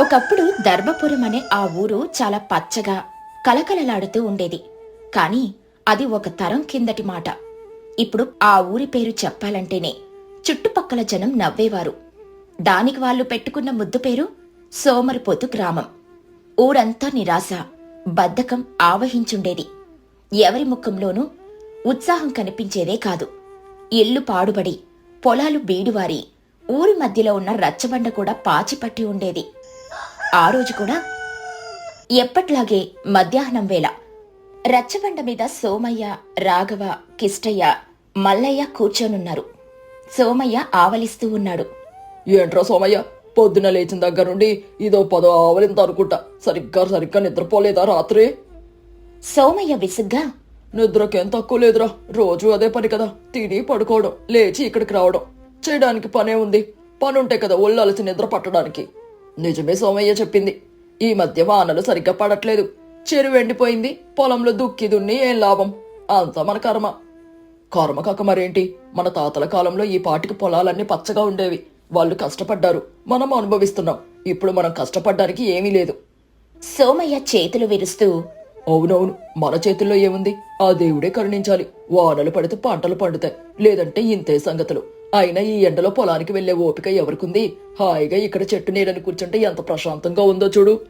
ఒకప్పుడు ధర్మపురం అనే ఆ ఊరు చాలా పచ్చగా కలకలలాడుతూ ఉండేది. కాని అది ఒక తరం కిందటి మాట. ఇప్పుడు ఆ ఊరి పేరు చెప్పాలంటేనే చుట్టుపక్కల జనం నవ్వేవారు. దానికి వాళ్ళు పెట్టుకున్న ముద్దు పేరు సోమరిపోతు గ్రామం. ఊరంతా నిరాశ బద్ధకం ఆవహించుండేది. ఎవరి ముఖంలోనూ ఉత్సాహం కనిపించేదే కాదు. ఇల్లు పాడుబడి పొలాలు బీడువారి ఊరి మధ్యలో ఉన్న రచ్చబండ కూడా పాచిపట్టి ఉండేది. ఆ రోజు కూడా ఎప్పట్లాగే మధ్యాహ్నం వేళ రచ్చబండ మీద సోమయ్య రాఘవ కిష్టయ్య మల్లయ్య కూర్చొనున్నారు. సోమయ్య ఆవలిస్తూ ఉన్నాడు. ఏంట్రా సోమయ్య? పొద్దున లేచిన దగ్గర నుండి ఇదో పదో ఆవలింత అనుకుంటా. సరిగ్గా సరిగ్గా నిద్రపోలేదా రాత్రి? సోమయ్య విసుగ్గా నిద్రకేం తక్కువ లేదురా. రోజు అదే పని కదా. తిని పడుకోవడం లేచి ఇక్కడికి రావడం. చేయడానికి పనే ఉంది. పని ఉంటే కదా ఒళ్ళాల్సి నిద్ర పట్టడానికి. నిజమే సోమయ్య చెప్పింది. ఈ మధ్య వానలు సరిగ్గా పడట్లేదు. చెరువు ఎండిపోయింది. పొలంలో దుక్కి దున్ని ఏం లాభం? అంతా మన కర్మ. కర్మ కాక మరేంటి? మన తాతల కాలంలో ఈ పాటికి పొలాలన్నీ పచ్చగా ఉండేవి. వాళ్ళు కష్టపడ్డారు. మనం అనుభవిస్తున్నాం. ఇప్పుడు మనం కష్టపడ్డానికి ఏమీ లేదు. సోమయ్య చేతులు విరుస్తూ అవునవును. మన చేతుల్లో ఏముంది? ఆ దేవుడే కరుణించాలి. వానలు పడితే పంటలు పండుతాయి. లేదంటే ఇంతే సంగతులు. అయినా ఈ ఎండలో పొలానికి వెళ్ళే ఓపిక ఎవరికుంది? హాయిగా ఇక్కడ చెట్టు నీడని కూర్చుంటే ఎంత ప్రశాంతంగా ఉందో చూడు.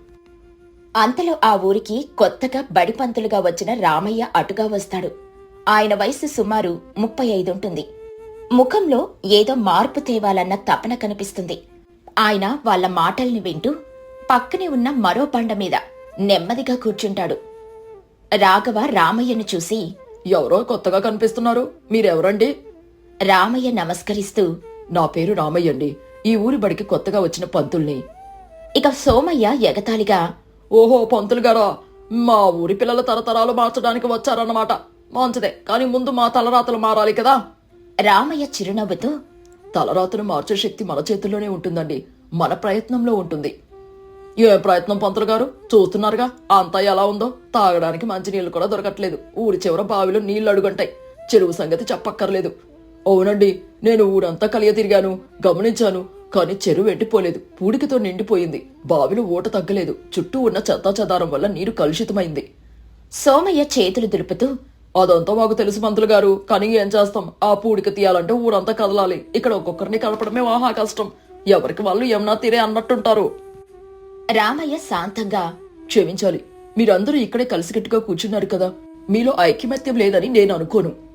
అంతలో ఆ ఊరికి కొత్తగా బడిపంతులుగా వచ్చిన రామయ్య అటుగా వస్తాడు. ఆయన వయసు సుమారు ముప్పై ఐదుంటుంది ముఖంలో ఏదో మార్పు తేవాలన్న తపన కనిపిస్తుంది. ఆయన వాళ్ళ మాటల్ని వింటూ పక్కనే ఉన్న మరో బండ మీద నెమ్మదిగా కూర్చుంటాడు. రాఘవ రామయ్యను చూసి ఎవరో కొత్తగా కనిపిస్తున్నారు? మీరెవరండి? రామయ్య నమస్కరిస్తూ నా పేరు రామయ్య అండి. ఈ ఊరి బడికి కొత్తగా వచ్చిన పంతుల్ని. ఇక సోమయ్య ఎగతాళిగా ఓహో పంతులు గారా మా ఊరి పిల్లల తరతరాలు మార్చడానికి వచ్చారన్నమాట. మంచిదే కానీ ముందు మా తలరాతలు మారాలి కదా. రామయ్య చిరునవ్వుతో తలరాతను మార్చే శక్తి మన చేతుల్లోనే ఉంటుందండి. మన ప్రయత్నంలో ఉంటుంది. ఏ ప్రయత్నం పంతులు గారు? చూస్తున్నారుగా అంతా ఎలా ఉందో? తాగడానికి మంచి నీళ్ళు కూడా దొరకట్లేదు. ఊరి చివర బావిలో నీళ్ళు అడుగంటాయి చెరువు సంగతి చెప్పక్కర్లేదు. అవునండి నేను ఊరంతా కలియ తిరిగాను గమనించాను కానీ చెరువు ఎండిపోలేదు పూడికతో నిండిపోయింది బావిలో ఊట తగ్గలేదు చుట్టూ ఉన్న చెత్తా చెదారం వల్ల నీరు కలుషితమైంది. సోమయ్య చేతులు దులుపుతూ అదంతా మాకు తెలుసు పంతులు గారు కానీ ఏం చేస్తాం? ఆ పూడిక తీయాలంటే ఊరంతా కదలాలి ఇక్కడ ఒక్కొక్కరిని కలపడమే వాహా కష్టం ఎవరికి వాళ్ళు ఏమన్నా తీరే అన్నట్టుంటారు. రామయ్య శాంతంగా క్షమించాలి మీరందరూ ఇక్కడే కలిసికట్టుగా కూర్చున్నారు కదా మీలో ఐక్యమత్యం లేదని నేను అనుకోను.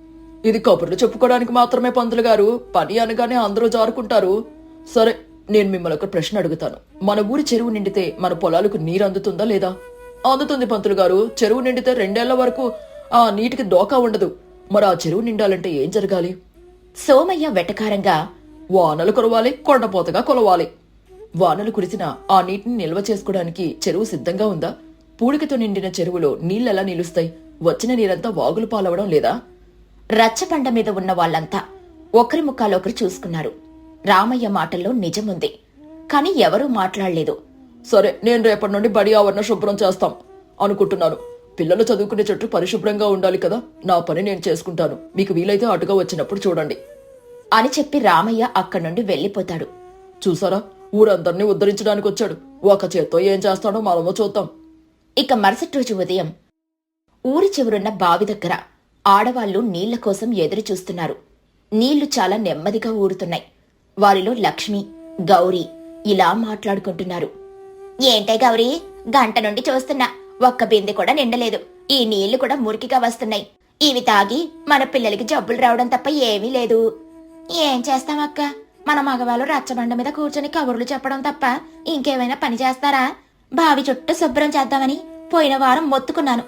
ఇది కబుర్లు చెప్పుకోవడానికి మాత్రమే పంతులు గారు. పని అనగానే అందరూ జారుకుంటారు. సరే నేను మిమ్మల్ని ఒక ప్రశ్న అడుగుతాను. మన ఊరి చెరువు నిండితే మన పొలాలకు నీరు అందుతుందా లేదా? అందుతుంది పంతులు గారు. చెరువు నిండితే రెండేళ్ళ వరకు ఆ నీటికి డోకా ఉండదు. మరి ఆ చెరువు నిండాలంటే ఏం జరగాలి? సోమయ్య వెటకారంగా వానలు కురవాలి కొండపోతగా కొలవాలి. వానలు కురిసిన ఆ నీటిని నిల్వ చేసుకోవడానికి చెరువు సిద్ధంగా ఉందా? పూడికతో నిండిన చెరువులో నీళ్ళెలా నిలుస్తాయి? వచ్చిన నీరంతా వాగులు పాలవడం లేదా? రచ్చబండ మీద ఉన్న వాళ్ళంతా ఒకరి ముఖాలొకరు చూసుకున్నారు. రామయ్య మాటల్లో నిజముంది. కాని ఎవరూ మాట్లాడలేదు. సరే నేను రేపటి నుండి బడి ఆవరణ శుభ్రం చేస్తాం అనుకుంటున్నాను. పిల్లలు చదువుకునే చెట్టు పరిశుభ్రంగా ఉండాలి కదా? నా పని నేను చేసుకుంటాను. మీకు వీలైతే అటుగా వచ్చినప్పుడు చూడండి. అని చెప్పి రామయ్య అక్కడి నుండి వెళ్ళిపోతాడు. చూసారా? ఊరందరినీ ఉద్ధరించడానికి వచ్చాడు. ఒక చేత్తో ఏం చేస్తాడో మనమో చూద్దాం. ఇక మరుసటి రోజు ఉదయం ఊరి చివరున్న బావి దగ్గర ఆడవాళ్ళు నీళ్ళ కోసం ఎదురు చూస్తున్నారు. నీళ్ళు చాలా నెమ్మదిగా ఊరుతున్నాయి. వారిలో లక్ష్మి గౌరీ ఇలా మాట్లాడుకుంటున్నారు. ఏంటే గౌరీ గంట నుండి చూస్తున్నా. ఒక్క బిందె కూడా నిండలేదు. ఈ నీళ్ళు కూడా మురికిగా వస్తున్నాయి. ఇవి తాగి మన పిల్లలకి జబ్బులు రావడం తప్ప ఏమీ లేదు. ఏం చేస్తామక్క మన మగవాళ్ళు రచ్చబండ మీద కూర్చొని కబుర్లు చెప్పడం తప్ప ఇంకేమైనా పని చేస్తారా? బావి చుట్టూ శుభ్రం చేద్దామని పోయిన వారం మొత్తుకున్నాను.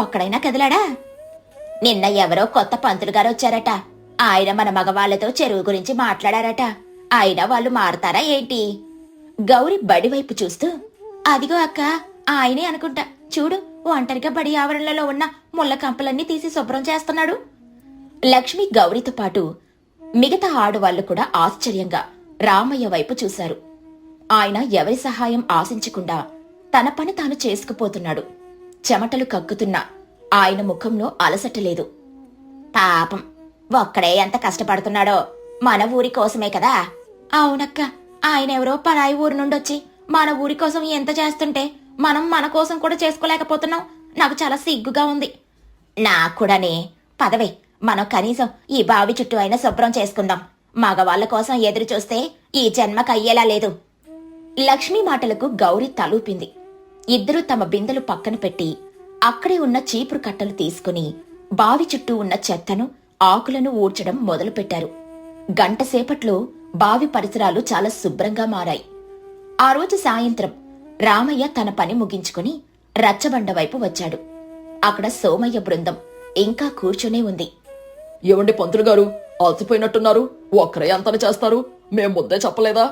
ఒక్కడైనా కదిలాడా? నిన్న ఎవరో కొత్త పంతులు గారు వచ్చారట. ఆయన మన మగవాళ్ళతో చెరువు గురించి మాట్లాడారట. అయినా వాళ్ళు మారతారా ఏంటి? గౌరి బడివైపు చూస్తూ అదిగో అక్క ఆయనే అనుకుంటా. చూడు ఒంటరిగా బడి ఆవరణలో ఉన్న ముళ్ళ కంపలన్నీ తీసి శుభ్రం చేస్తున్నాడు. లక్ష్మి గౌరితో పాటు మిగతా ఆడవాళ్ళు కూడా ఆశ్చర్యంగా రామయ్య వైపు చూశారు. ఆయన ఎవరి సహాయం ఆశించకుండా తన పని తాను చేసుకుపోతున్నాడు. చెమటలు కక్కుతున్నా ఆయన ముఖంలో అలసట లేదు పాపం ఒక్కడే ఎంత కష్టపడుతున్నాడో. మన ఊరి కోసమే కదా. అవునక్క ఆయన ఎవరో పరాయి ఊరు నుండొచ్చి మన ఊరి కోసం ఎంత చేస్తుంటే మనం మన కోసం కూడా చేసుకోలేకపోతున్నాం. నాకు చాలా సిగ్గుగా ఉంది. నాకు కూడానే. పదవే మనం కనీసం ఈ బావి చుట్టూ అయినా శుభ్రం చేసుకుందాం. మగవాళ్ళ కోసం ఎదురు చూస్తే ఈ జన్మకు అయ్యేలా లేదు. లక్ష్మి మాటలకు గౌరి తలూపింది. ఇద్దరూ తమ బిందెలు పక్కన పెట్టి అక్కడే ఉన్న చీపురు కట్టలు తీసుకుని బావి చుట్టూ ఉన్న చెత్తను ఆకులను ఊడ్చడం మొదలుపెట్టారు. గంటసేపట్లో బావి పరిసరాలు చాలా శుభ్రంగా మారాయి. ఆ రోజు సాయంత్రం రామయ్య తన పని ముగించుకుని రచ్చబండ వైపు వచ్చాడు. అక్కడ సోమయ్య బృందం ఇంకా కూర్చునే ఉంది. ఏమండి పంతులు గారు? అలసిపోయినట్టున్నారు. ఒక్కరే అంతని చేస్తారు. మేం ముందే చెప్పలేదా?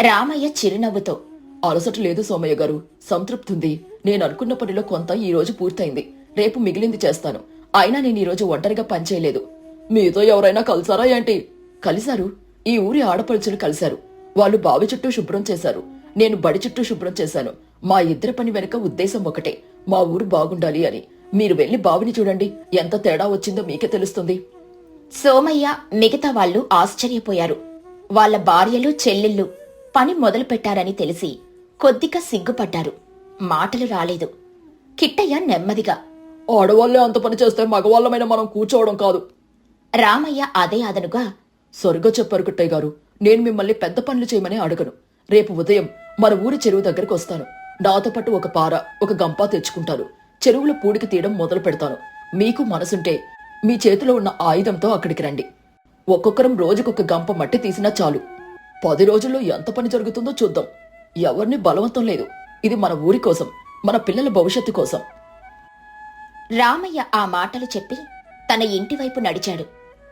రామయ్య చిరునవ్వుతో అలసట లేదు సోమయ్య గారు. సంతృప్తి ఉంది నేను అనుకున్న పనిలో కొంత ఈ రోజు పూర్తయింది. రేపు మిగిలింది చేస్తాను. అయినా నేను ఈరోజు ఒంటరిగా పనిచేయలేదు. మీతో ఎవరైనా కలిసారా ఏంటి? కలిశారు. ఈ ఊరి ఆడపడుచులు కలిశారు. వాళ్ళు బావి చుట్టూ శుభ్రం చేశారు. నేను బడి చుట్టూ శుభ్రం చేశాను. మా ఇద్దరి పని వెనుక ఉద్దేశం ఒకటే. మా ఊరు బాగుండాలి అని. మీరు వెళ్ళి బావిని చూడండి. ఎంత తేడా వచ్చిందో మీకే తెలుస్తుంది. సోమయ్య మిగతా వాళ్ళు ఆశ్చర్యపోయారు. వాళ్ళ భార్యలు చెల్లెళ్ళు పని మొదలుపెట్టారని తెలిసి కొద్దిగా సిగ్గుపడ్డారు. మాటలు రాలేదు. కిట్టయ్య నెమ్మదిగా ఆడవాళ్ళే అంత పని చేస్తే మగవాళ్ళమైన మనం కూర్చోవడం కాదు. రామయ్య అదే అదనుగా సరిగ్గా చెప్పారు కుట్టయ్య గారు నేను మిమ్మల్ని పెద్ద పనులు చేయమని అడగను. రేపు ఉదయం మన ఊరి చెరువు దగ్గరకు వస్తాను. నాతో పాటు ఒక పార ఒక గంప తెచ్చుకుంటాను. చెరువులో పూడికి తీయడం మొదలు పెడతాను. మీకు మనసుంటే మీ చేతిలో ఉన్న ఆయుధంతో అక్కడికి రండి. ఒక్కొక్కరం రోజుకొక గంప మట్టి తీసినా చాలు. పది రోజుల్లో ఎంత పని జరుగుతుందో చూద్దాం. ఎవరిని బలవంతం లేదు. ఇది మన ఊరి కోసం మన పిల్లల భవిష్యత్తు కోసం. రామయ్య ఆ మాటలు చెప్పి తన ఇంటి వైపు నడిచాడు.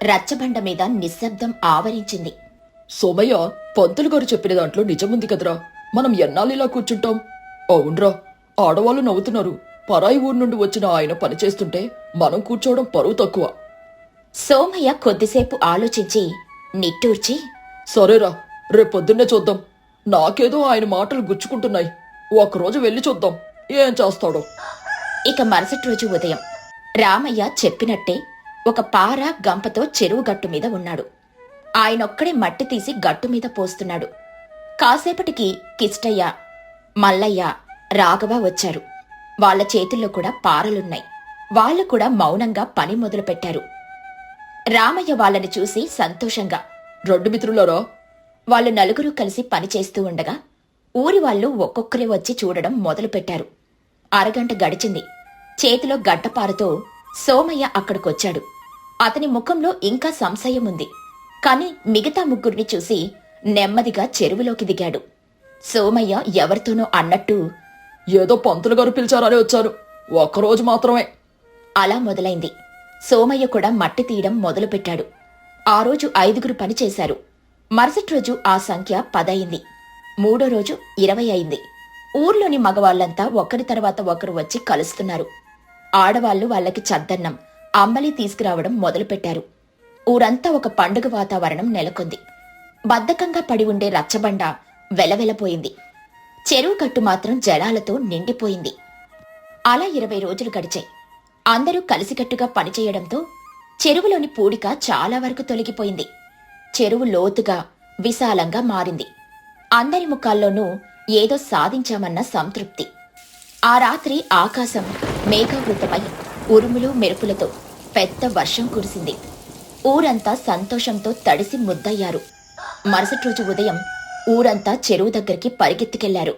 రచ్చబండ మీద నిశ్శబ్దం ఆవరించింది. సోమయ్య పంతులు గారు చెప్పిన దాంట్లో నిజముంది కదరా. మనం ఎన్నాళ్ళు ఇలా కూర్చుంటాం? అవునరా ఆడవాళ్ళు నవ్వుతున్నారు. పరాయి ఊరు నుండి వచ్చిన ఆయన పని చేస్తుంటే మనం కూర్చోవడం పరువు తక్కువ. సోమయ్య కొద్దిసేపు ఆలోచించి నిట్టూర్చి సరేరా రేపొద్దున్నే చూద్దాం. నాకేదో ఆయన మాటలు గుచ్చుకుంటున్నాయి. ఒకరోజు వెళ్ళి చూద్దాం. ఏం చేస్తాడో. ఇక మరుసటి రోజు ఉదయం రామయ్య చెప్పినట్టే ఒక పార గంపతో చెరువు గట్టు మీద ఉన్నాడు. ఆయనొక్కడే మట్టి తీసి గట్టు మీద పోస్తున్నాడు. కాసేపటికి కిష్టయ్య మల్లయ్య రాఘవ వచ్చారు. వాళ్ళ చేతుల్లో కూడా పారలున్నాయి. వాళ్ళు కూడా మౌనంగా పని మొదలుపెట్టారు. రామయ్య వాళ్ళని చూసి సంతోషంగా రెండు మిత్రులారా వాళ్ళు నలుగురు కలిసి పనిచేస్తూ ఉండగా ఊరి వాళ్ళు ఒక్కొక్కరే వచ్చి చూడడం మొదలుపెట్టారు. అరగంట గడిచింది. చేతిలో గడ్డపారతో సోమయ్య అక్కడికొచ్చాడు. అతని ముఖంలో ఇంకా సంశయం ఉంది కాని మిగతా ముగ్గురిని చూసి నెమ్మదిగా చెరువులోకి దిగాడు. సోమయ్య ఎవరితోనో అన్నట్టు ఏదో పంతులు గారు పిలిచారని వచ్చారు. ఒక్కరోజు మాత్రమే. అలా మొదలైంది. సోమయ్య కూడా మట్టి తీయడం మొదలుపెట్టాడు. ఆ రోజు ఐదుగురు పనిచేశారు మరుసటి రోజు ఆ సంఖ్య పదయింది మూడో రోజు ఇరవై అయింది. ఊర్లోని మగవాళ్ళంతా ఒకరి తర్వాత ఒకరు వచ్చి కలుస్తున్నారు. ఆడవాళ్ళు వాళ్ళకి చద్దన్నం అంబలి తీసుకురావడం మొదలుపెట్టారు. ఊరంతా ఒక పండుగ వాతావరణం నెలకొంది. బద్ధకంగా పడి ఉండే రచ్చబండ వెలవెలపోయింది. చెరువు కట్టు మాత్రం జలాలతో నిండిపోయింది. అలా ఇరవై రోజులు గడిచాయి. అందరూ కలిసికట్టుగా పనిచేయడంతో చెరువులోని పూడిక చాలా వరకు తొలగిపోయింది. చెరువు లోతుగా విశాలంగా మారింది. అందరి ముఖాల్లోనూ ఏదో సాధించామన్న సంతృప్తి. ఆ రాత్రి ఆకాశం మేఘావృతమై ఉరుములు మెరుపులతో పెద్ద వర్షం కురిసింది. ఊరంతా సంతోషంతో తడిసి ముద్దయ్యారు. మరుసటి రోజు ఉదయం ఊరంతా చెరువు దగ్గరికి పరిగెత్తుకెళ్ళారు.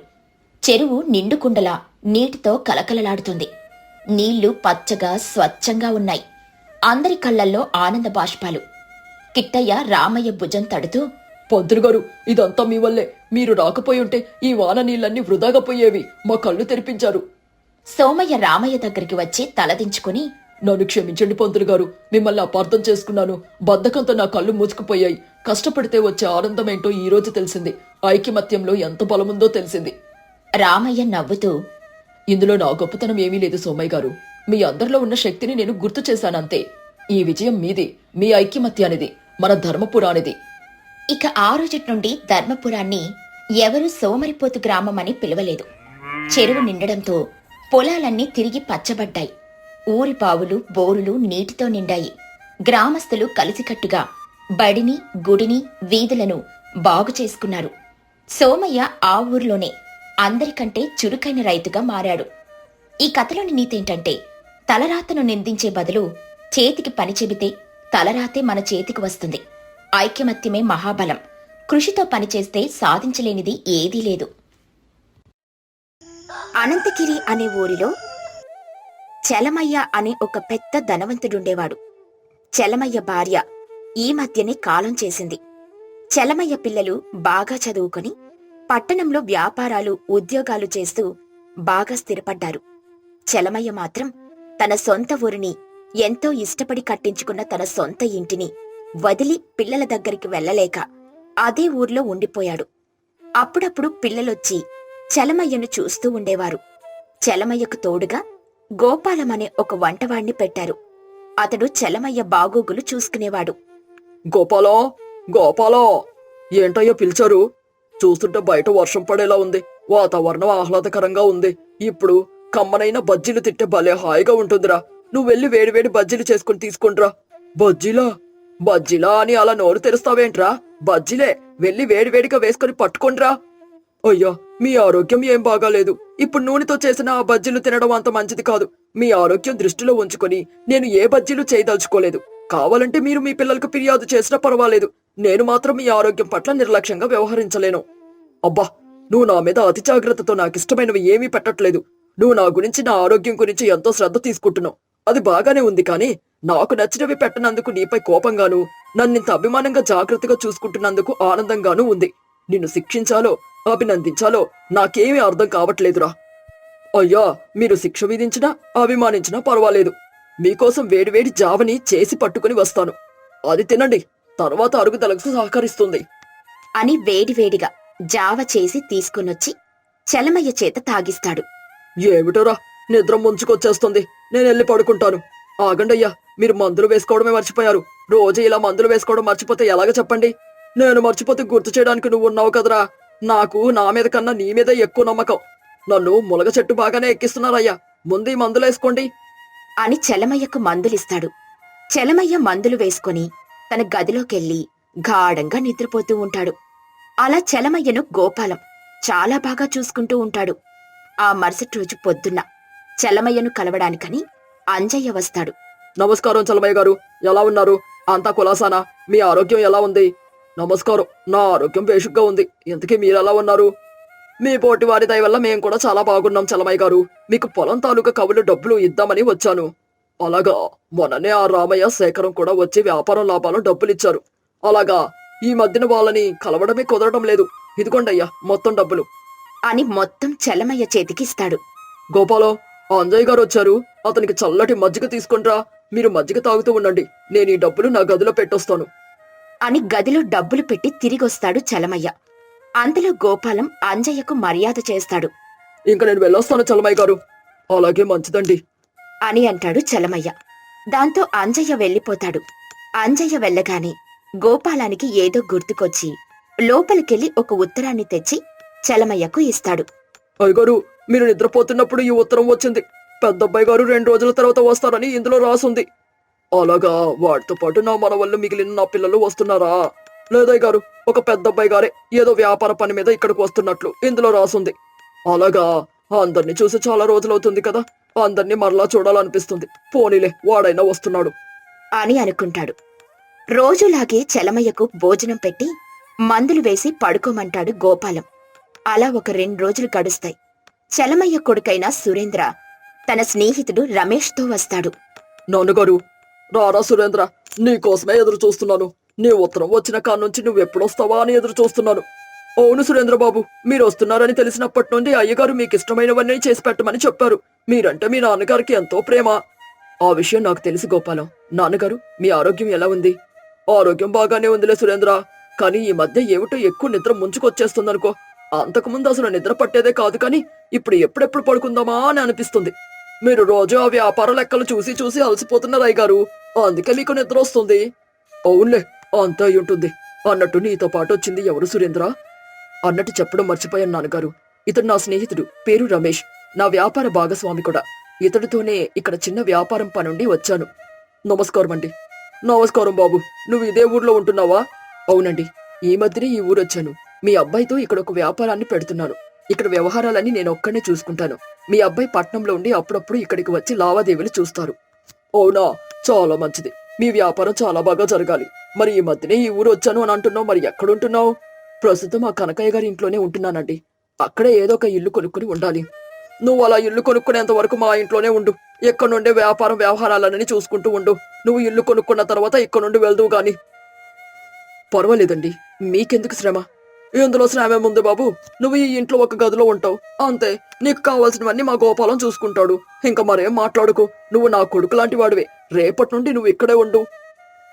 చెరువు నిండుకుండలా నీటితో కలకలలాడుతుంది. నీళ్ళు పచ్చగా స్వచ్ఛంగా ఉన్నాయి. అందరి కళ్ళల్లో ఆనంద బాష్పాలు. కిట్టయ్య రామయ్య భుజం తడుతూ పంతులుగారు ఇదంతా మీ వల్లే. మీరు రాకపోయి ఉంటే ఈ వాన నీళ్ళన్నీ వృధాగా పోయేవి. మా కళ్ళు తెరిపించారు. సోమయ్య రామయ్య దగ్గరికి వచ్చి తలదించుకుని నన్ను క్షమించండి పంతులు గారు మిమ్మల్ని అపార్థం చేసుకున్నాను. బద్ధకంతో నా కళ్ళు మూసుకుపోయాయి. కష్టపడితే వచ్చే ఆనందం ఏంటో ఈ రోజు తెలిసింది. ఐకమత్యంలో ఎంత బలముందో తెలిసింది. రామయ్య నవ్వుతూ ఇందులో నా గొప్పతనం ఏమీ లేదు సోమయ్య గారు. మీ అందరిలో ఉన్న శక్తిని నేను గుర్తు చేశానంతే ఈ విజయం మీది మీ ఐక్యమత్యానిది మన ధర్మపురానిది. ఇక ఆ రోజటి నుండి ధర్మపురాన్ని ఎవరూ సోమరిపోతు గ్రామం అని పిలవలేదు. చెరువు నిండడంతో పొలాలన్నీ తిరిగి పచ్చబడ్డాయి. ఊరి పావులు బోరులు నీటితో నిండాయి. గ్రామస్తులు కలిసికట్టుగా బడిని గుడిని వీధులను బాగు చేసుకున్నారు. సోమయ్య ఆ ఊర్లోనే అందరికంటే చురుకైన రైతుగా మారాడు. ఈ కథలోని నీతేంటంటే తలరాతను నిందించే బదులు చేతికి పని చెబితే తలరాతే మన చేతికి వస్తుంది. ఐక్యమత్యమే మహాబలం. కృషితో పనిచేస్తే సాధించలేనిది ఏదీ లేదు. అనంతగిరి అనే ఊరిలో చలమయ్య అనే ఒక పెద్ద ధనవంతుడుండేవాడు. చలమయ్య భార్య ఈ మధ్యనే కాలం చేసింది. చలమయ్య పిల్లలు బాగా చదువుకొని పట్టణంలో వ్యాపారాలు ఉద్యోగాలు చేస్తూ బాగా స్థిరపడ్డారు. చలమయ్య మాత్రం తన సొంత ఊరిని ఎంతో ఇష్టపడి కట్టించుకున్న తన సొంత ఇంటిని వదిలి పిల్లల దగ్గరికి వెళ్ళలేక అదే ఊర్లో ఉండిపోయాడు. అప్పుడప్పుడు పిల్లలొచ్చి చలమయ్యను చూస్తూ ఉండేవారు. చలమయ్యకు తోడుగా గోపాలం అనే ఒక వంటవాణ్ణి పెట్టారు. అతడు చలమయ్య బాగోగులు చూసుకునేవాడు. గోపాలం గోపాలం ఏంటయ్యో పిలిచారు? చూస్తుంటే బయట వర్షం పడేలా ఉంది. వాతావరణం ఆహ్లాదకరంగా ఉంది. ఇప్పుడు కమ్మనైన బజ్జీలు తింటే భలే హాయిగా ఉంటుందిరా. నువ్వు వెళ్ళి వేడివేడి బజ్జీలు చేసుకుని తీసుకుంట్రా. బజ్జీలా? బజ్జీలా అని అలా నోరు తెరుస్తావేంట్రా? బజ్జీలే వెళ్ళి వేడివేడిగా వేసుకొని పట్టుకోండ్రా. అయ్యా మీ ఆరోగ్యం ఏం బాగాలేదు. ఇప్పుడు నూనెతో చేసిన ఆ బజ్జీలు తినడం అంత మంచిది కాదు. మీ ఆరోగ్యం దృష్టిలో ఉంచుకొని నేను ఏ బజ్జీలు చేయదలుచుకోలేదు. కావాలంటే మీరు మీ పిల్లలకు ఫిర్యాదు చేసినా పర్వాలేదు. నేను మాత్రం మీ ఆరోగ్యం పట్ల నిర్లక్ష్యంగా వ్యవహరించలేను. అబ్బా నువ్వు నా మీద అతి జాగ్రత్తతో నాకిష్టమైనవి ఏమీ పెట్టట్లేదు. నువ్వు నా గురించి నా ఆరోగ్యం గురించి ఎంతో శ్రద్ధ తీసుకుంటున్నావు. అది బాగానే ఉంది కానీ నాకు నచ్చినవి పెట్టనందుకు నీపై కోపంగాను నన్నింత అభిమానంగా జాగ్రత్తగా చూసుకుంటున్నందుకు ఆనందంగానూ ఉంది. నిన్ను శిక్షించాలో అభినందించాలో నాకేమీ అర్థం కావట్లేదురా. అయ్యా మీరు శిక్ష విధించినా అభిమానించినా పర్వాలేదు. మీకోసం వేడివేడి జావని చేసి పట్టుకుని వస్తాను. అది తినండి తర్వాత అరుగుదలకు సహకరిస్తుంది. అని వేడివేడిగా జావ చేసి తీసుకునొచ్చి చలమయ్య చేత తాగిస్తాడు. ఏమిటోరా నిద్ర ముంచుకొచ్చేస్తుంది. నేను వెళ్ళి పడుకుంటాను. ఆగండయ్యా మీరు మందులు వేసుకోవడమే మర్చిపోయారు. రోజు ఇలా మందులు వేసుకోవడం మర్చిపోతే ఎలాగ చెప్పండి? నేను మర్చిపోతే గుర్తు చేయడానికి నువ్వు ఉన్నావు కదరా. నాకు నా మీద కన్నా నీ మీద ఎక్కువ నమ్మకం. నన్ను ములగ చెట్టు బాగానే ఎక్కిస్తున్నారయ్యా. ముందు ఈ మందులు వేసుకోండి. అని చలమయ్యకు మందులిస్తాడు. చలమయ్య మందులు వేసుకుని తన గదిలోకెళ్ళి గాఢంగా నిద్రపోతూ ఉంటాడు. అలా చలమయ్యను గోపాలం చాలా బాగా చూసుకుంటూ ఉంటాడు. ఆ మరుసటి రోజు పొద్దున్న చలమయ్యను కలవడానికని అంజయ్య వస్తాడు. నమస్కారం చలమయ్య గారు. ఎలా ఉన్నారు? అంతా కులాసానా? మీ ఆరోగ్యం ఎలా ఉంది? నమస్కారం. నా ఆరోగ్యం బేషుగ్గా ఉంది. ఇంతకీ మీరు ఎలా ఉన్నారు? మీ పోటీ వారి దయ వల్ల మేము కూడా చాలా బాగున్నాం చలమయ్య గారు. మీకు పొలం తాలూకా కవులు డబ్బులు ఇద్దామని వచ్చాను. అలాగా మొన్ననే ఆ రామయ్య శేఖరం కూడా వచ్చి వ్యాపారం లాభాలు డబ్బులు ఇచ్చారు. అలాగా ఈ మధ్యన వాళ్ళని కలవడమే కుదరడం లేదు. ఇదిగోండయ్యా మొత్తం డబ్బులు. అని మొత్తం చలమయ్య చేతికిస్తాడు. గోపాలం అంజయ్ గారు వచ్చారు. అతనికి చల్లటి మజ్జిగ తీసుకుంట్రా. మీరు మజ్జిగ తాగుతూ ఉండండి. నేను ఈ డబ్బులు నా గదిలో పెట్టొస్తాను. అని గదిలో డబ్బులు పెట్టి తిరిగొస్తాడు చలమయ్య. అంతలో గోపాలం అంజయ్యకు మర్యాద చేస్తాడు. ఇంక నేను వెళ్ళొస్తాను చలమయ్య గారు. అలాగే మంచిదండి. అని అంటాడు చలమయ్య. దాంతో అంజయ్య వెళ్ళిపోతాడు. అంజయ్య వెళ్ళగానే గోపాలానికి ఏదో గుర్తుకొచ్చి లోపలికెళ్ళి ఒక ఉత్తరాన్ని తెచ్చి చలమయ్యకు ఇస్తాడు. అయ్యగారు మీరు నిద్రపోతున్నప్పుడు ఈ ఉత్తరం వచ్చింది. పెద్దబ్బాయి గారు రెండు రోజుల తర్వాత వస్తారని ఇందులో రాసుంది. అలాగా వాటితో పాటు నా మనవళ్ళు మిగిలిన నా పిల్లలు వస్తున్నారా? లేదయ్య గారు ఒక పెద్దబ్బాయి గారే ఏదో వ్యాపార పని మీద ఇక్కడికి వస్తున్నట్లు ఇందులో రాసుంది. అలాగా అందరిని చూసి చాలా రోజులవుతుంది కదా అందరినీ మరలా చూడాలనిపిస్తుంది. పోనీలే వాడైనా వస్తున్నాడు. అని అనుకుంటాడు. రోజులాగే చలమయ్యకు భోజనం పెట్టి మందులు వేసి పడుకోమంటాడు గోపాలం. అలా ఒక రెండు రోజులు గడుస్తాయి. చలమయ్య కొడుకైన సురేంద్ర తన స్నేహితుడు రమేష్తో వస్తాడు. నాన్నగారు రారా సురేంద్ర నీకోసమే ఎదురు చూస్తున్నాను. నీ ఉత్తరం వచ్చిన కాన్నుంచి నువ్వు ఎప్పుడొస్తావా అని ఎదురు చూస్తున్నాను. అవును సురేంద్ర బాబు మీరు వస్తున్నారని తెలిసినప్పటి నుండి అయ్యగారు మీకు ఇష్టమైనవన్నీ చేసి పెట్టమని చెప్పారు. మీరంటే మీ నాన్నగారికి ఎంతో ప్రేమ. ఆ విషయం నాకు తెలుసు గోపాలం. నాన్నగారు మీ ఆరోగ్యం ఎలా ఉంది? ఆరోగ్యం బాగానే ఉందిలే సురేంద్ర. కానీ ఈ మధ్య ఏమిటో ఎక్కువ నిద్ర ముంచుకొచ్చేస్తుందనుకో. అంతకుముందు అసలు నిద్ర పట్టేదే కాదు కానీ ఇప్పుడు ఎప్పుడెప్పుడు పడుకుందామా అని అనిపిస్తుంది. మీరు రోజు ఆ వ్యాపార లెక్కలు చూసి చూసి అలసిపోతున్నారు గారు అందుకే మీకు నిద్ర వస్తుంది. అవునులే అంతా ఉంటుంది. అన్నట్టు నీతో పాటు వచ్చింది ఎవరు సురేంద్ర? అన్నట్టు చెప్పడం మర్చిపోయాను నాన్నగారు. ఇతడు నా స్నేహితుడు పేరు రమేష్. నా వ్యాపార భాగస్వామి కూడా. ఇతడితోనే ఇక్కడ చిన్న వ్యాపారం పనుండి వచ్చాను. నమస్కారం అండి. నమస్కారం బాబు. నువ్వు ఇదే ఊర్లో ఉంటున్నావా? అవునండి. ఈ మధ్యనే ఈ ఊరు వచ్చాను మీ అబ్బాయితో ఇక్కడ ఒక వ్యాపారాన్ని పెడుతున్నాను. ఇక్కడ వ్యవహారాలన్నీ నేను ఒక్కడే చూసుకుంటాను. మీ అబ్బాయి పట్నంలో ఉండి అప్పుడప్పుడు ఇక్కడికి వచ్చి లావాదేవీలు చూస్తారు. అవునా? చాలా మంచిది. మీ వ్యాపారం చాలా బాగా జరగాలి. మరి ఈ మధ్యనే ఈ ఊరు వచ్చాను అని అంటున్నావు మరి ఎక్కడుంటున్నావు? ప్రస్తుతం ఆ కనకయ్య గారి ఇంట్లోనే ఉంటున్నానండి. అక్కడే ఏదో ఒక ఇల్లు కొనుక్కుని ఉండాలి. నువ్వు అలా ఇల్లు కొనుక్కునేంత వరకు మా ఇంట్లోనే ఉండు. ఇక్కడ నుండి వ్యాపారం వ్యవహారాలన్నీ చూసుకుంటూ ఉండు. నువ్వు ఇల్లు కొనుక్కున్న తర్వాత ఇక్కడ నుండి వెళ్దువు గాని. పర్వాలేదండి. మీకెందుకు శ్రమ? ఇందులో శ్రమ బాబు నువ్వు ఈ ఇంట్లో ఒక గదిలో ఉంటావు. అంతే నీకు కావాల్సినవన్నీ మా గోపాలం చూసుకుంటాడు. ఇంకా మరేం మాట్లాడుకో నువ్వు నా కొడుకు లాంటి వాడివే. రేపటి నుండి నువ్వు ఇక్కడే ఉండు.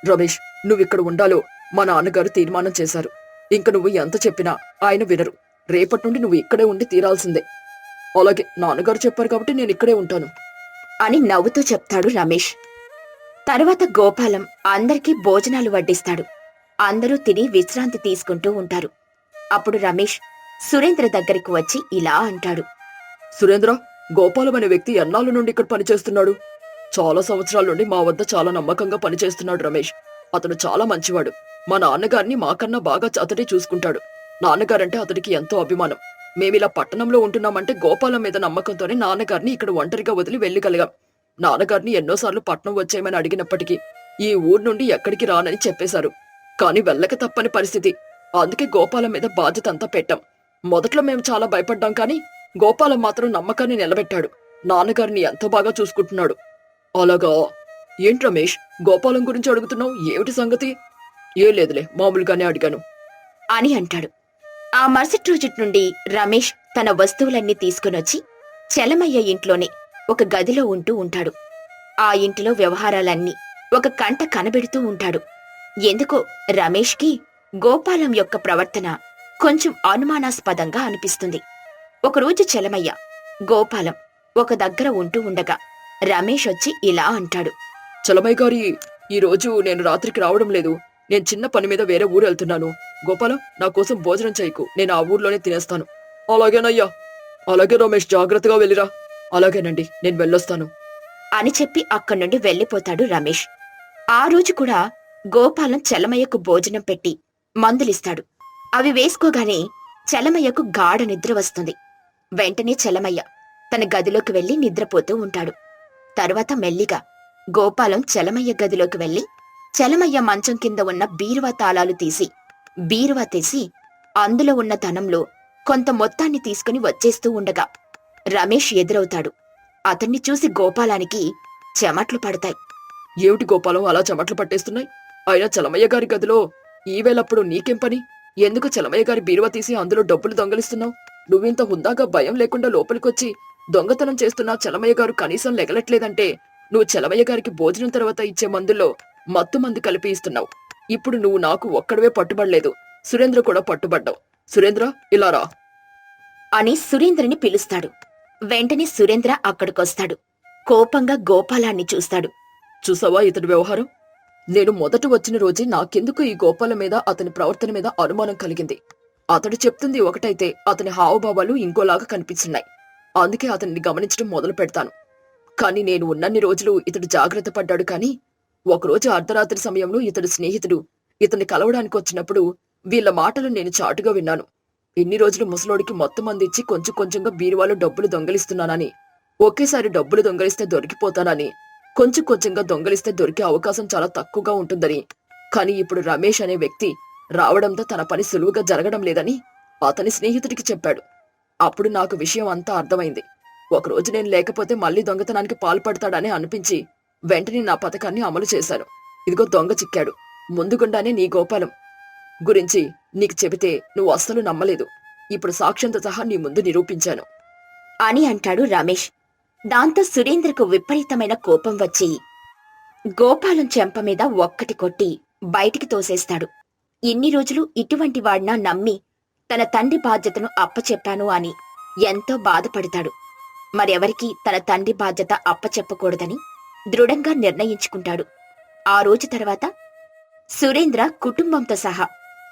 రమేష్ నువ్వు ఇక్కడ ఉండాలో మా నాన్నగారు తీర్మానం చేశారు. ఇంక నువ్వు ఎంత చెప్పినా ఆయన వినరు. రేపటి నుండి నువ్వు ఇక్కడే ఉండి తీరాల్సిందే. అలాగే నాన్నగారు చెప్పారు కాబట్టి నేను ఇక్కడే ఉంటాను. అని నవ్వుతూ చెప్తాడు రమేష్. తర్వాత గోపాలం అందరికీ భోజనాలు వడ్డిస్తాడు. అందరూ తిని విశ్రాంతి తీసుకుంటూ ఉంటారు. అప్పుడు రమేష్ సురేంద్ర దగ్గరికి వచ్చి ఇలా అంటాడు. సురేంద్ర గోపాలం అనే వ్యక్తి ఎన్నాళ్ళ నుండి ఇక్కడ పనిచేస్తున్నాడు? చాలా సంవత్సరాల నుండి మా వద్ద చాలా నమ్మకంగా పనిచేస్తున్నాడు రమేష్. అతను చాలా మంచివాడు. మా నాన్నగారిని మాకన్నా బాగా అతడే చూసుకుంటాడు. నాన్నగారంటే అతడికి ఎంతో అభిమానం. మేమిలా పట్టణంలో ఉంటున్నామంటే గోపాలం మీద నమ్మకంతోనే నాన్నగారిని ఇక్కడ ఒంటరిగా వదిలి వెళ్ళగలిగాం. నాన్నగారిని ఎన్నోసార్లు పట్నం వచ్చేయమని అడిగినప్పటికీ ఈ ఊరు నుండి ఎక్కడికి రానని చెప్పేశారు. కాని వెళ్ళక తప్పని పరిస్థితి. అందుకే గోపాలం మీద బాధ్యత అంతా పెట్టాం. మొదట్లో మేము చాలా భయపడ్డాం కానీ గోపాలం మాత్రం నమ్మకాన్ని నిలబెట్టాడు. నాన్నగారిని ఎంతో బాగా చూసుకుంటున్నాడు. అలాగా? ఏంటి రమేష్? గోపాలం గురించి అడుగుతున్నావు? ఏమిటి సంగతి? ఏ లేదులే మామూలుగానే అడిగాను. అని అంటాడు. ఆ మరుసటి రోజు నుండి రమేష్ తన వస్తువులన్నీ తీసుకునొచ్చి చలమయ్య ఇంట్లోనే ఒక గదిలో ఉంటూ ఉంటాడు. ఆ ఇంటిలో వ్యవహారాలన్నీ ఒక కంట కనబెడుతూ ఉంటాడు. ఎందుకో రమేష్కి గోపాలం యొక్క ప్రవర్తన కొంచెం అనుమానాస్పదంగా అనిపిస్తుంది. ఒకరోజు చలమయ్య గోపాలం ఒక దగ్గర ఉంటూ ఉండగా రమేష్ వచ్చి ఇలా అంటాడు. చలమయ్య గారి ఈ రోజు నేను రాత్రికి రావడం లేదు. నేను చిన్న పని మీద వేరే ఊరు వెళ్తున్నాను. గోపాలం నా కోసం భోజనం చేయకు. నేను ఆ ఊర్లోనే తినేస్తాను. అలాగేనయ్యా. అలాగే రమేష్ జాగ్రత్తగా వెళ్ళిరా. అలాగేనండి నేను వెళ్ళొస్తాను. అని చెప్పి అక్కడి నుండి వెళ్ళిపోతాడు రమేష్. ఆ రోజు కూడా గోపాలం చలమయ్యకు భోజనం పెట్టి మందులిస్తాడు. అవి వేసుకోగానే చలమయ్యకు గాఢ నిద్ర వస్తుంది. వెంటనే చలమయ్య తన గదిలోకి వెళ్ళి నిద్రపోతూ ఉంటాడు. తరువాత మెల్లిగా గోపాలం చలమయ్య గదిలోకి వెళ్ళి చలమయ్య మంచం కింద ఉన్న బీరువా తాళాలు తీసి బీరువా తీసి అందులో ఉన్న ధనంలో కొంత మొత్తాన్ని తీసుకుని వచ్చేస్తూ ఉండగా రమేష్ ఎదురవుతాడు. అతన్ని చూసి గోపాలానికి చెమట్లు పడతాయి. ఏమిటి గోపాలం అలా చెమట్లు పట్టేస్తున్నాయి? అయినా చలమయ్య గారి గదిలో ఈ వేళప్పుడు నీకేం పని? ఎందుకు చలమయ్య గారి బీరువా తీసి అందులో డబ్బులు దొంగలిస్తున్నావు? నువ్వింత హుందాగా భయం లేకుండా లోపలికొచ్చి దొంగతనం చేస్తున్నా చలమయ్య గారు కనీసం లెగలట్లేదంటే నువ్వు చలమయ్య గారికి భోజనం తర్వాత ఇచ్చే మందుల్లో మత్తు మందు కలిపి ఇస్తున్నావు. ఇప్పుడు నువ్వు నాకు ఒక్కడవే పట్టుబడలేదు. సురేంద్ర కూడా పట్టుబడ్డావు. సురేంద్ర ఇలా రా. అని సురేంద్రని పిలుస్తాడు. వెంటనే సురేంద్ర అక్కడికొస్తాడు. కోపంగా గోపాలాన్ని చూస్తాడు. చూసావా ఇతడి వ్యవహారం? నేను మొదట వచ్చిన రోజే నాకెందుకు ఈ గోపాల మీద అతని ప్రవర్తన మీద అనుమానం కలిగింది. అతడు చెప్తుంది ఒకటైతే అతని హావభావాలు ఇంకోలాగా కనిపిస్తున్నాయి. అందుకే అతన్ని గమనించడం మొదలు పెడతాను. కానీ నేను ఉన్నన్ని రోజులు ఇతడు జాగ్రత్త పడ్డాడు కానీ ఒకరోజు అర్ధరాత్రి సమయంలో ఇతడు స్నేహితుడు ఇతన్ని కలవడానికి వచ్చినప్పుడు వీళ్ళ మాటలు నేను చాటుగా విన్నాను. ఇన్ని రోజులు ముసలోడికి మొత్తం అందించి కొంచెం కొంచెంగా బీరువాలో డబ్బులు దొంగలిస్తున్నానని ఒకేసారి డబ్బులు దొంగలిస్తే దొరికిపోతానని కొంచెం కొంచెంగా దొంగలిస్తే దొరికే అవకాశం చాలా తక్కువగా ఉంటుందని. కానీ ఇప్పుడు రమేష్ అనే వ్యక్తి రావడంతో తన పని సులువుగా జరగడం లేదని అతని స్నేహితుడికి చెప్పాడు. అప్పుడు నాకు విషయం అంతా అర్థమైంది. ఒకరోజు నేను లేకపోతే మళ్ళీ దొంగతనానికి పాల్పడతాడని అనిపించి వెంటనే నా పథకాన్ని అమలు చేశాను. ఇదిగో దొంగ చిక్కాడు. ముందుగుండానే నీ గోపాలం. గురించి నీకు చెబితే నువ్వు అస్సలు నమ్మలేదు. ఇప్పుడు సాక్ష్యంతో సహా నీ ముందు నిరూపించాను. అని అంటాడు రమేష్. దాంతో సురేంద్రకు విపరీతమైన కోపం వచ్చి గోపాలం చెంప మీద ఒక్కటి కొట్టి బయటికి తోసేస్తాడు. ఇన్ని రోజులు ఇటువంటి వాడినా నమ్మి తన తండ్రి బాధ్యతను అప్పచెప్పాను అని ఎంతో బాధపడతాడు. మరెవరికీ తన తండ్రి బాధ్యత అప్పచెప్పకూడదని దృఢంగా నిర్ణయించుకుంటాడు. ఆ రోజు తర్వాత సురేంద్ర కుటుంబంతో సహా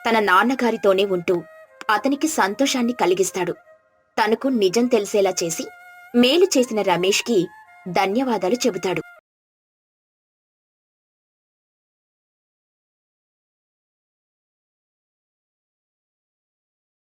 తన నాన్నగారితోనే ఉంటూ అతనికి సంతోషాన్ని కలిగిస్తాడు. తనకు నిజం తెలిసేలా చేసి మేలు చేసిన రమేష్కి ధన్యవాదాలు చెబుతాడు.